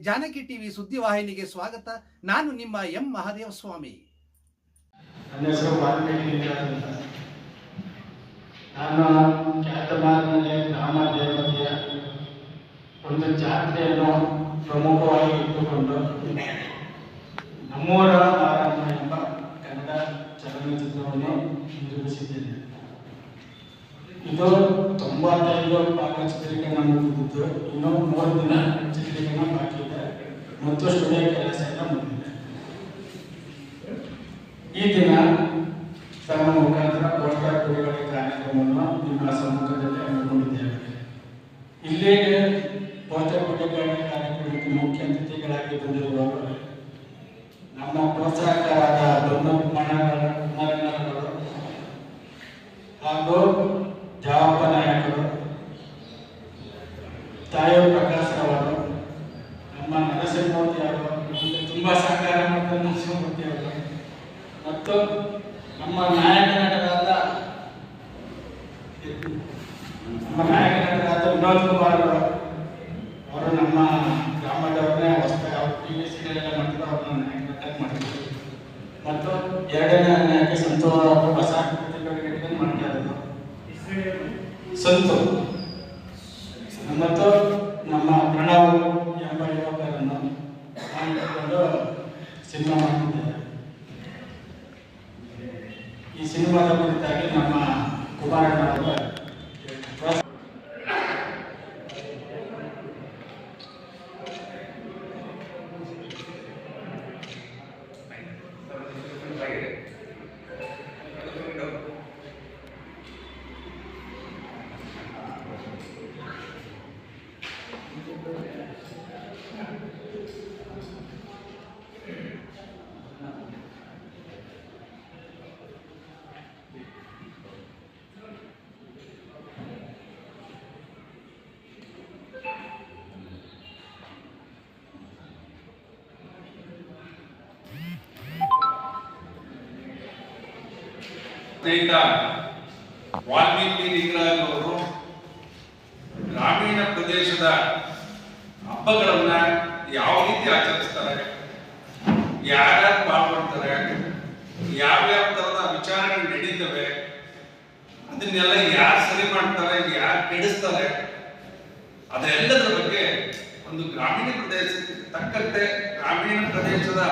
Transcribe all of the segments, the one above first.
Janaki TV ಸುದ್ದಿವಾಹಿನಿಗೆ ಸ್ವಾಗತ. ನಾನು ನಿಮ್ಮ ಎಂ ಮಹಾದೇವ ಸ್ವಾಮಿ. ನನ್ನ ಹೆಸರು ನಾನು ಖ್ಯಾತಮಾರ್ಗದಲ್ಲಿ ಗ್ರಾಮ ದೇವತೆಯ ಒಂದು ಜಾತ್ರೆಯನ್ನು ಪ್ರಮುಖವಾಗಿ ಇಟ್ಟುಕೊಂಡು ನಮ್ಮೂರ ಮಾರಮ್ಮ ಎಂಬ ಕನ್ನಡ ಚಲನಚಿತ್ರವನ್ನು ನಿರ್ಮಿಸಿದ್ದೇನೆ. ಇದು ತೊಂಬತ್ತೈದು ಭಾಗ ಚಿತ್ರೀಕರಣ ಮುಗಿದಿದ್ದು ಇನ್ನು ಮೂರು ದಿನ ಮುಗಿದಿದೆ ಈ ದಿನ ತಮ್ಮ ಮುಖಾಂತರ ಪೋಸ್ಟರ್ ಕುರಿಗಳ ಕಾರ್ಯಕ್ರಮವನ್ನು ನಿಮ್ಮ ಸಮ್ಮುಖದಲ್ಲಿ ಹಮ್ಮಿಕೊಂಡಿದ್ದೇವೆ. ಇಲ್ಲಿಗೆ ಪೋಸ್ಟರ್ ಕುರಿಗಳ ಕಾರ್ಯಕ್ರಮಕ್ಕೆ ಮುಖ್ಯ ಅತಿಥಿಗಳಾಗಿ ಬಂದಿರುವವರು ನಮ್ಮ ಪ್ರೋತ್ಸಾಹಕರಾದ ಕುಮಾರಣ್ಣವರು ಹಾಗೂ ಜಾವಪ್ಪ ನಾಯಕರು ತಾಯೋ ಪ್ರಕಾಶ್ ಅವರು ನಮ್ಮ ನರಸಿಂಹಮೂರ್ತಿ ಅವರು ನಮಗೆ ತುಂಬಾ ಸಹಕಾರ ಮಾಡಿದ ನರಸಿಂಹಮೂರ್ತಿ ಅವರು ಮತ್ತು ನಮ್ಮ ನಾಯಕ ನಟರಾದ ನಮ್ಮ ನಾಯಕ ನಟರಾದ ವಿನೋದ್ ಕುಮಾರ್ ಅವರು ಅವರು ನಮ್ಮ ಗ್ರಾಮದವ್ರನ್ನೇ ಹೊಸದಾಗಿ ಅವ್ರು ಟಿ ವಿ ಸೀರಿಯಲ್ ಮಾಡ್ತಾರೆ ಅವ್ರನ್ನ ನಾಯಕ ನಟ ಮಾಡಿದ್ರು. ಮತ್ತು ಎರಡನೇ ನಾಯಕ ಸಂತು ಹೊಸ ಪ್ರತಿಭೆಗಳಿಗೆ ಮಾಡ್ತಾ ಇರೋದು. ಸಂತು. ಮತ್ತು ನಮ್ಮ ಪ್ರಣವ್ ಎಂಬ ಯುವಕರನ್ನು ಮಾಡಿಕೊಂಡು ಸಿನಿಮಾ ಮಾಡಿದ್ದೇವೆ ಈ ಸಿನಿಮಾದ ಕುರಿತಾಗಿ ನಮ್ಮ ಕುಮಾರಣ್ಣ ಅವರು ಸ್ನೇಹಿತ ವಾಲ್ಮೀಕಿ ಅವರು ಗ್ರಾಮೀಣ ಪ್ರದೇಶದ ಹಬ್ಬಗಳನ್ನ ಯಾವ ರೀತಿ ಆಚರಿಸ್ತಾರೆ, ಯಾರ್ಯಾರು ಪಾಲ್ಗೊಳ್ತಾರೆ ಯಾವ್ಯಾವ ತರದ ವಿಚಾರಗಳು ನಡೀತವೆ, ಅದನ್ನೆಲ್ಲ ಯಾರು ಸರಿ ಮಾಡ್ತಾರೆ, ಯಾರು ಕೆಡಿಸ್ತಾರೆ, ಅದೆಲ್ಲದರ ಬಗ್ಗೆ ಒಂದು ಗ್ರಾಮೀಣ ಪ್ರದೇಶಕ್ಕೆ ತಕ್ಕಂತೆ ಗ್ರಾಮೀಣ ಪ್ರದೇಶದ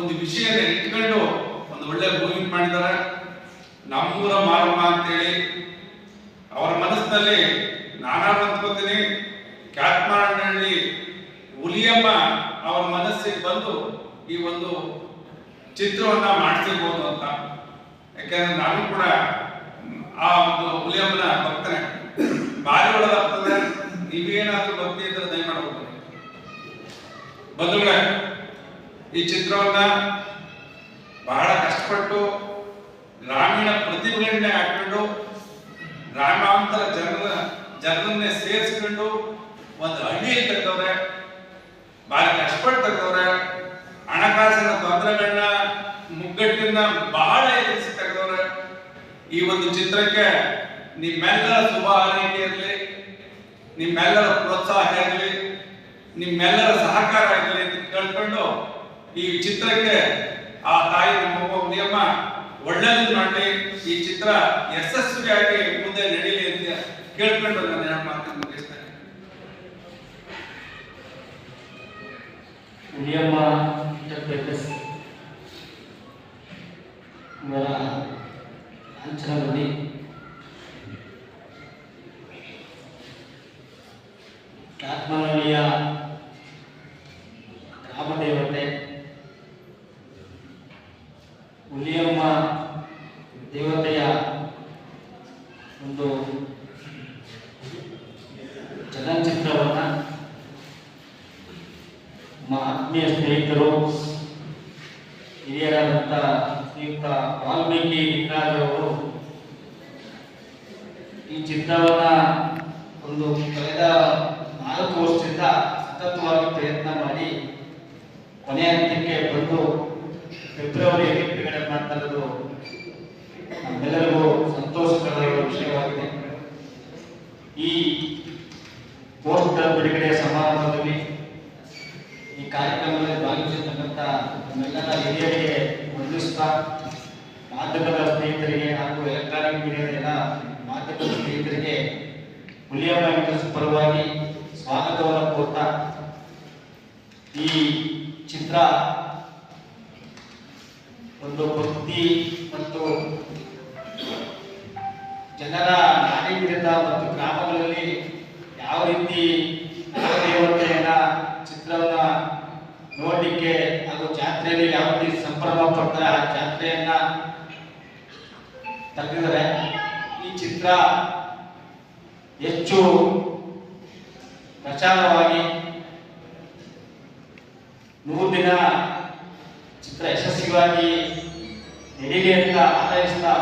ಒಂದು ವಿಷಯನ ಇಟ್ಕೊಂಡು ಒಂದು ಒಳ್ಳೆ ಮೂವಿಂಗ್ ಮಾಡಿದ್ದಾರೆ ನಮ್ಮೂರ ಮಾರಮ್ಮ ಅಂತೇಳಿ ಅವರ ಮನಸ್ಸಿನಲ್ಲಿ ನಾನಾ ಅಂದ್ಕೋತೀನಿ ಕ್ಯಾತ್ಮಾರನಹಳ್ಳಿ ಹುಲಿಯಮ್ಮ ಅವರ ಮನಸ್ಸಿಗೆ ಬಂದು ಈ ಒಂದು ಚಿತ್ರವನ್ನ ಮಾಡಿಸಿರ್ಬೋದು ಅಂತ. ಯಾಕೆಂದ್ರೆ ನಾನು ಕೂಡ ಆ ಒಂದು ಹುಲಿಯಮ್ಮನ ಭಕ್ತನೆ. ಬಾರಿ ಒಳಗಾಗ್ತದೆ ನೀವೇನಾದ್ರೂ ಭಕ್ತಿ ಇದ್ರೆ ದಯ ಹೋಗ್ಬೋದು ಬಂಧುಗಳೇ, ಈ ಚಿತ್ರವನ್ನ ಬಹಳ ಕಷ್ಟಪಟ್ಟು ಗ್ರಾಮೀಣ ಪ್ರತಿಭೆಗಳನ್ನೇ ಹಾಕೊಂಡು ಗ್ರಾಮಾಂತರ ಜನರ ಜನರನ್ನೇ ಸೇರಿಸ್ಕೊಂಡು ಒಂದು ಹಳ್ಳಿಯಲ್ಲಿ ತೆಗೆದವ್ರೆ ಭಾರಿ ಕಷ್ಟಪಟ್ಟು ಹಣಕಾಸಿನ ತೊಂದರೆಗಳನ್ನ ಮುಗ್ಗಟ್ಟಿನ ಬಹಳ ಎದುರಿಸಿ ತೆಗೆದವ್ರೆ. ಈ ಒಂದು ಚಿತ್ರಕ್ಕೆ ನಿಮ್ಮೆಲ್ಲರ ಶುಭ ಹಾರೈಕೆ ಇರಲಿ, ನಿಮ್ಮೆಲ್ಲರ ಪ್ರೋತ್ಸಾಹ ಇರಲಿ, ನಿಮ್ಮೆಲ್ಲರ ಸಹಕಾರ ಇರಲಿ ಅಂತ ಕೇಳ್ಕೊಂಡು ಈ ಚಿತ್ರಕ್ಕೆ ಆ ತಾಯಿ, ನಮ್ಮ ನಿಯಮ ಒಳ್ಳೆಯದು ಮಾಡಲಿ. ಈ ಚಿತ್ರ ಯಶಸ್ವಿಯಾಗಿ ಮುಂದೆ ನಡೀಲಿ ಅಂತ ಕೇಳ್ಕೊಂಡು ನಾನು ಎರಡು ಮಾತನ್ನು ಮುಗಿಸ್ತೇನೆ ಉಳಿಯಮ್ಮ ಇಂಟರ್ಪ್ರೈಸಸ್ ಗ್ರಾಮ ದೇವತೆ ಉಲಿಯಮ್ಮ ದೇವತೆಯ ಒಂದು ಚಲನಚಿತ್ರವನ್ನು ನಮ್ಮ ಆತ್ಮೀಯ ಸ್ನೇಹಿತರು ಹಿರಿಯರಾದಂಥ ಶ್ರೀಯುಕ್ತ ವಾಲ್ಮೀಕಿ ಲಿಂಗರಾಜ್ ಅವರು, ಈ ಚಿತ್ರವನ್ನ ಒಂದು ಕಳೆದ ನಾಲ್ಕು ವರ್ಷದಿಂದ ಸತತವಾಗಿ ಪ್ರಯತ್ನ ಮಾಡಿ ಕೊನೆಯ ಹಂತಕ್ಕೆ ಬಂದು ಫೆಬ್ರವರಿ ಬಿಡುಗಡೆ ಮಾಡ್ತಾ ಇರೋದು ವೆಂಕಟೇಶ್ ಪರವಾಗಿ ಸ್ವಾಗತವನ್ನು ಕೋರ್ತಾ ಈ ಚಿತ್ರ ಒಂದು ಭಕ್ತಿ ಮತ್ತು ಜನರ ನಾಡಿ ಮತ್ತು ಗ್ರಾಮಗಳಲ್ಲಿ ಯಾವ ರೀತಿ ನಾಗದೇವತೆಯನ್ನ ಚಿತ್ರವನ್ನ ನೋಡಲಿಕ್ಕೆ ಹಾಗೂ ಜಾತ್ರೆಯಲ್ಲಿ ಯಾವ ರೀತಿ ಸಂಭ್ರಮ ಪಡ್ತಾರೆ, ಆ ಜಾತ್ರೆಯನ್ನ ತೆಗೆದಿದ್ದಾರೆ. ಈ ಚಿತ್ರ ಹೆಚ್ಚು ಪ್ರಚಾರವಾಗಿ ನೂರು ದಿನ ಚಿತ್ರ ಯಶಸ್ವಿಯಾಗಿ ನಡೀಲಿ ಅಂತ ಆಲಯಿಸ್ತಾ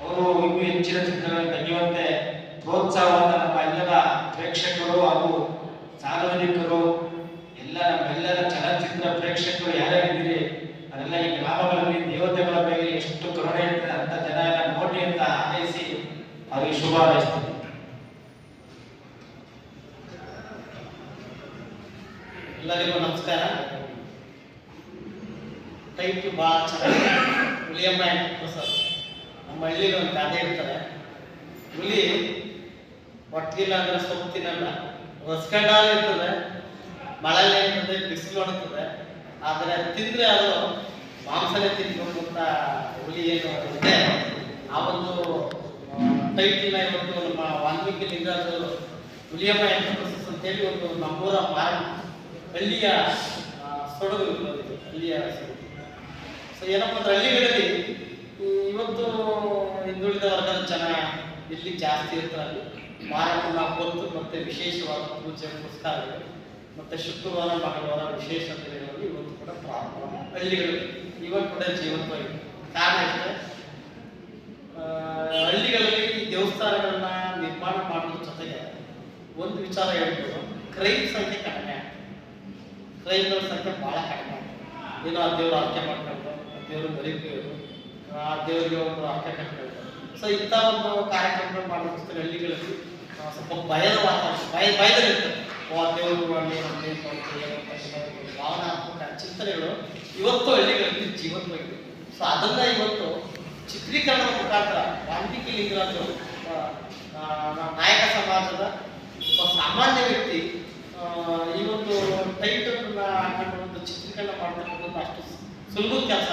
ಅವರು ಇನ್ನೂ ಹೆಚ್ಚಿನ ಚಿತ್ರಗಳನ್ನು ತೆಗೆಯುವಂತೆ ಪ್ರೋತ್ಸಾಹವನ್ನು ನಮ್ಮ ಎಲ್ಲರ ಪ್ರೇಕ್ಷಕರು ಹಾಗೂ ಸಾರ್ವಜನಿಕರು ಎಲ್ಲ ನಮ್ಮೆಲ್ಲರ ಚಲನಚಿತ್ರ ಪ್ರೇಕ್ಷಕರು ಯಾರ್ಯಾರಿದ್ದೀರಿ ಅದೆಲ್ಲ ಈ ಗ್ರಾಮಗಳಲ್ಲಿ ದೇವತೆಗಳ ಮೇಲೆ ಎಷ್ಟು ಕರುಣೆ ಇರ್ತದೆ ಅಂತ ಜನ ಎಲ್ಲ ನೋಡಿ ಅಂತ ಆಲೈಸಿ ಅವರಿಗೆ ಶುಭ ಹಾರೈಸ್ತೀನಿ ಎಲ್ಲರಿಗೂ ನಮಸ್ಕಾರ. ಟೈಪ್ ಭಾಳ ಚೆನ್ನಾಗಿದೆ ಹುಲಿಯಮ್ಮ ಪ್ರಸಾದ್. ನಮ್ಮ ಹಳ್ಳಿಲಿ ಒಂದು ಗಾದೆ ಇರ್ತಾರೆ ಹುಲಿ ಹೊಟ್ಟಿಲ್ಲ ಅಂದ್ರೆ ಸೊಪ್ಪು ತಿನ್ನಲ್ಲ ಹೊಸ್ಕಂಡಾಲ ಇರ್ತದೆ, ಮಳೆಲ್ಲ ಇರ್ತದೆ, ಬಿಸಿಲು ಹೊಡ್ತದೆ ಆದರೆ ತಿಂದ್ರೆ ಅದು ಮಾಂಸನೇ ತಿನ್ಬೇಕು ಅಂತ ಹುಲಿ ಏನು ಆ ಒಂದು ಟೈಟ್ನ ಇವತ್ತು ನಮ್ಮ ವಾಲ್ಮೀಕಿ ಲಿಂಗರಾಜರು ಹುಲಿಯಮ್ಮ ಎಂಟರ್ಪ್ರೈಸಸ್ ಅಂತೇಳಿ ಒಂದು ನಮ್ಮೂರ ಮಾರ ಹಳ್ಳಿಯ ಸೊಡಗು ಹಳ್ಳಿಯ ಸೊ ಏನಪ್ಪ ಅಂದ್ರೆ ಹಳ್ಳಿಗಳಲ್ಲಿ ಇವತ್ತು ಹಿಂದುಳಿದ ವರ್ಗದ ಜನ ಇಲ್ಲಿ ಜಾಸ್ತಿ ಇರ್ತಾರೆ. ಮಾರಾಟ ಹೊತ್ತು ಮತ್ತೆ ವಿಶೇಷವಾದ ಪೂಜೆ ಪುಸ್ತಕ ಮತ್ತೆ ಶುಕ್ರವಾರ, ಮಂಗಳವಾರ ವಿಶೇಷ ಇವತ್ತು ಕೂಡ ಪ್ರಾರಂಭ. ಹಳ್ಳಿಗಳು ಇವತ್ತು ಕೂಡ ಜೀವಂತವಾಗಿದೆ ಕಾರಣ ಇಷ್ಟೇ ಆ, ಹಳ್ಳಿಗಳಲ್ಲಿ ಈ ದೇವಸ್ಥಾನಗಳನ್ನ ನಿರ್ಮಾಣ ಮಾಡೋದ್ರ ಜೊತೆಗೆ ಒಂದು ವಿಚಾರ ಹೇಳ್ಬೋದು ಕ್ರೈಮ್ ಸಂಖ್ಯೆ ಕಡಿಮೆ ಕ್ರೈಮ್ಗಳ ಸಂಖ್ಯೆ ಭಾಳ ಕಡಿಮೆ ಏನೋ ಆ ದೇವ್ರು ಆಯ್ಕೆ ಮಾಡ್ಕೊಂಡು ಆ ದೇವರು ಬರೀಬೇಕು ಆ ದೇವರಿಗೆ ಒಂದು ಆಯ್ಕೆ ಕಟ್ಕೊಂಡು ಸೊ ಇಂಥ ಒಂದು ಕಾರ್ಯಕ್ರಮಗಳು ಮಾಡೋದಕ್ಕೋಸ್ಕರ ಹಳ್ಳಿಗಳಲ್ಲಿ ಸ್ವಲ್ಪ ಭಯದ ವಾತಾವರಣ ಭಯ ಭಯದಲ್ಲಿರ್ತದೆ ಆ ದೇವರು ಅಲ್ಲಿ ನಮ್ಗೆ ಏನ್ ಮಾಡ್ತಾರೆ, ಏನೋ ಭಾವನಾತ್ಮಕ ಚಿಂತನೆಗಳು ಇವತ್ತು ಹಳ್ಳಿಗಳಲ್ಲಿ ಜೀವಂತವಾಗಿದೆ ಸೊ ಅದನ್ನ ಇವತ್ತು ಚಿತ್ರೀಕರಣದ ಮುಖಾಂತರ ವಾಲ್ಮೀಕಿ ಲಿಂಗರಾಜು ನಾಯಕ ಸಮಾಜದ ಸಾಮಾನ್ಯ ವ್ಯಕ್ತಿ ಇವತ್ತು ಒಂದು ಟೈಟಲ್ ಒಂದು ಚಿತ್ರೀಕರಣ ಮಾಡ್ತಕ್ಕಂಥದ್ದು ಅಷ್ಟು ಸುಲಭದ ಕೆಲಸ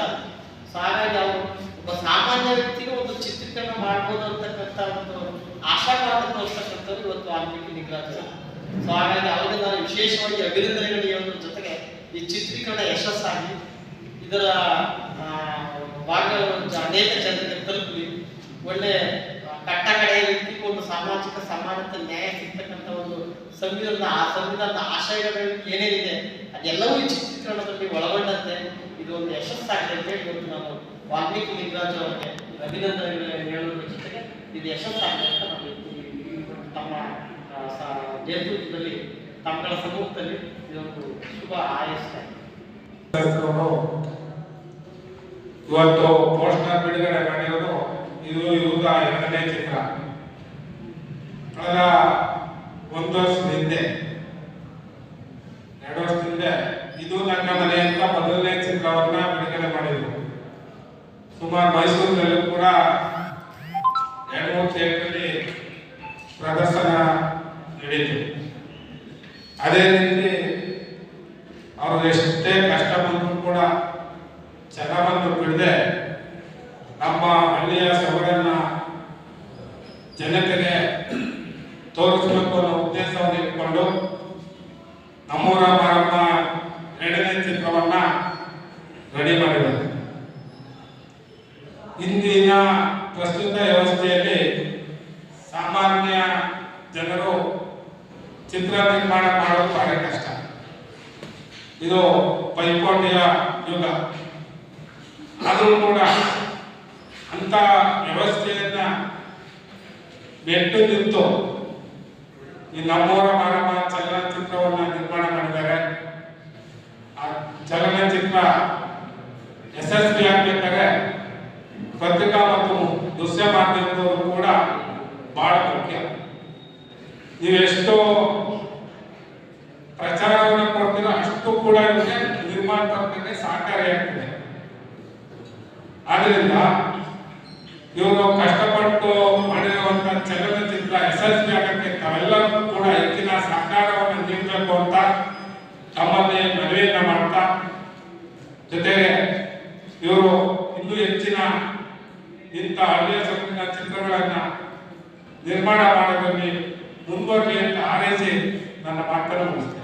ಸೊ ಹಾಗಾಗಿ ಅವರು ಒಬ್ಬ ಸಾಮಾನ್ಯ ವ್ಯಕ್ತಿಗೆ ಒಂದು ಚಿತ್ರೀಕರಣ ಮಾಡ್ಬೋದು ಅಂತಕ್ಕಂಥ ಒಂದು ಆಶಾವಾದ ತೋರಿಸ್ತಕ್ಕಂಥದ್ದು ಇವತ್ತು ವಾಲ್ಮೀಕಿ ನಿಗ್ರಹ ಸೊ ಹಾಗಾಗಿ ಅವರಿಗೆ ನಾನು ವಿಶೇಷವಾಗಿ ಅಭಿನಂದನೆಗಳು ಹೇಳೋದ್ರ ಜೊತೆಗೆ. ಈ ಚಿತ್ರೀಕರಣ ಯಶಸ್ಸಾಗಿ ಇದರ ಭಾಗ, ಅನೇಕ ಜನರಿಗೆ ತಲುಪಲಿ. ಒಳ್ಳೆ ಕಟ್ಟ ಕಡೆಯ ಒಂದು ಸಾಮಾಜಿಕ ಸಮಾನತೆ ನ್ಯಾಯ ಸಿಗ್ತಕ್ಕಂಥ ಒಂದು ಸಂವಿಧಾನದ ಆ ಸಂವಿಧಾನದ ಆಶಯಗಳು ಏನೇನಿದೆ ಅದೆಲ್ಲವೂ ಈ ಚಿತ್ರೀಕರಣದಲ್ಲಿ ಒಳಗೊಂಡಂತೆ. ಇದು ಒಂದು ಯಶಸ್ಸಾಗಿದೆ ಅಂತ ಹೇಳಿ ಇವತ್ತು ನಾನು ವಾಲ್ಮೀಕಿ ಲಿಂಗರಾಜ್ ಅವರಿಗೆ ಅಭಿನಂದನೆಗಳು ಹೇಳುವುದರ ಜೊತೆಗೆ ಇದು ಯಶಸ್ಸಾಗಿದೆ ಅಂತ ನಾವು ತಮ್ಮ ನೇತೃತ್ವದಲ್ಲಿ ತಮ್ಮಗಳ ಸಮ್ಮುಖದಲ್ಲಿ ಇದೊಂದು ಶುಭ ಅವರು ಇವತ್ತು ಪೋಸ್ಟರ್ ಬಿಡುಗಡೆ ಮಾಡಿರೋದು ಇದು ಇವ್ರದ ಎರಡನೇ ಚಿತ್ರ. ಕಳೆದ ಒಂದು ವರ್ಷದ ಹಿಂದೆ ಎರಡು ವರ್ಷದ ಹಿಂದೆ ಇದು ನನ್ನ ಮನೆ ಅಂತ ಮೊದಲನೇ ಚಿತ್ರವನ್ನ ಬಿಡುಗಡೆ ಮಾಡಿದ್ರು. ಸುಮಾರು ಮೈಸೂರಿನಲ್ಲೂ ಕೂಡ ಎರಡು ಮೂರು ಥಿಯೇಟ್ರಲ್ಲಿ ಪ್ರದರ್ಶನ ನಡೀತು ಅದೇ ರೀತಿ ಅವರು ಎಷ್ಟೇ ಕಷ್ಟ ಬಂದರೂ ಕೂಡ ಜನವನ್ನು ಬಿಡದೆ ನಮ್ಮ ಹಳ್ಳಿಯ ಸೊಗಡನ್ನ ಜನತೆಗೆ ತೋರಿಸಬೇಕು ಅನ್ನೋ ಉದ್ದೇಶವನ್ನು ಇಟ್ಕೊಂಡು ನಮ್ಮೂರ ಮಾರಮ್ಮ ಎರಡನೇ ಚಿತ್ರವನ್ನ ರೆಡಿ ಮಾಡಿದ್ದಾರೆ. ಇಂದಿನ ಪ್ರಸ್ತುತ ವ್ಯವಸ್ಥೆಯಲ್ಲಿ ಸಾಮಾನ್ಯ ಜನರು ಚಿತ್ರ ನಿರ್ಮಾಣ ಮಾಡೋದು ಬಹಳ ಕಷ್ಟ. ಇದು ಪೈಪೋಟಿಯ ಯುಗ. ಆದರೂ ಕೂಡ ಅಂತ ವ್ಯವಸ್ಥೆಯನ್ನ ಮೆಟ್ಟು ನಿಂತು ಈ ನಮ್ಮೂರ ಮಾರಮ್ಮ ಚಲನಚಿತ್ರವನ್ನ ನಿರ್ಮಾಣ ಮಾಡಿದ್ದಾರೆ. ಆ ಚಲನಚಿತ್ರ ಯಶಸ್ವಿ ಆಗ್ಬೇಕಾದ್ರೆ ಪತ್ರಿಕಾ ಮತ್ತು ದೃಶ್ಯ ಮಾಧ್ಯಮದವರು ಕೂಡ ಬಹಳ ಮುಖ್ಯ. ನೀವೆಷ್ಟು ಪ್ರಚಾರವನ್ನು ಕೊಡ್ತೀರೋ ಅಷ್ಟು ಕೂಡ ನಿಮಗೆ ನಿರ್ಮಾಣಕ್ಕೆ ಸಹಕಾರಿಯಾಗ್ತದೆ ಆದ್ರಿಂದ ಇವರು ಕಷ್ಟಪಟ್ಟು ಯಶಸ್ವಿ ಆಗಕ್ಕೆ ತಾವೆಲ್ಲರೂ ಕೂಡ ಹೆಚ್ಚಿನ ಸಹಕಾರವನ್ನು ನೀಡಬೇಕು ಅಂತ ತಮ್ಮಲ್ಲಿ ಮನವಿಯನ್ನ ಮಾಡ್ತಾ, ಜೊತೆಗೆ ಇವರು ಇನ್ನೂ ಹೆಚ್ಚಿನ ಇಂಥ ಹಳ್ಳಿಯ ಸೊಗಡಿನ ಚಿತ್ರಗಳನ್ನ ನಿರ್ಮಾಣ ಮಾಡೋದ್ರಲ್ಲಿ ಮುಂದುವರಲಿ ಅಂತ ಆರೈಸಿ ನನ್ನ ಮಾತನ್ನು ಮುಗಿಸ್ತೇನೆ.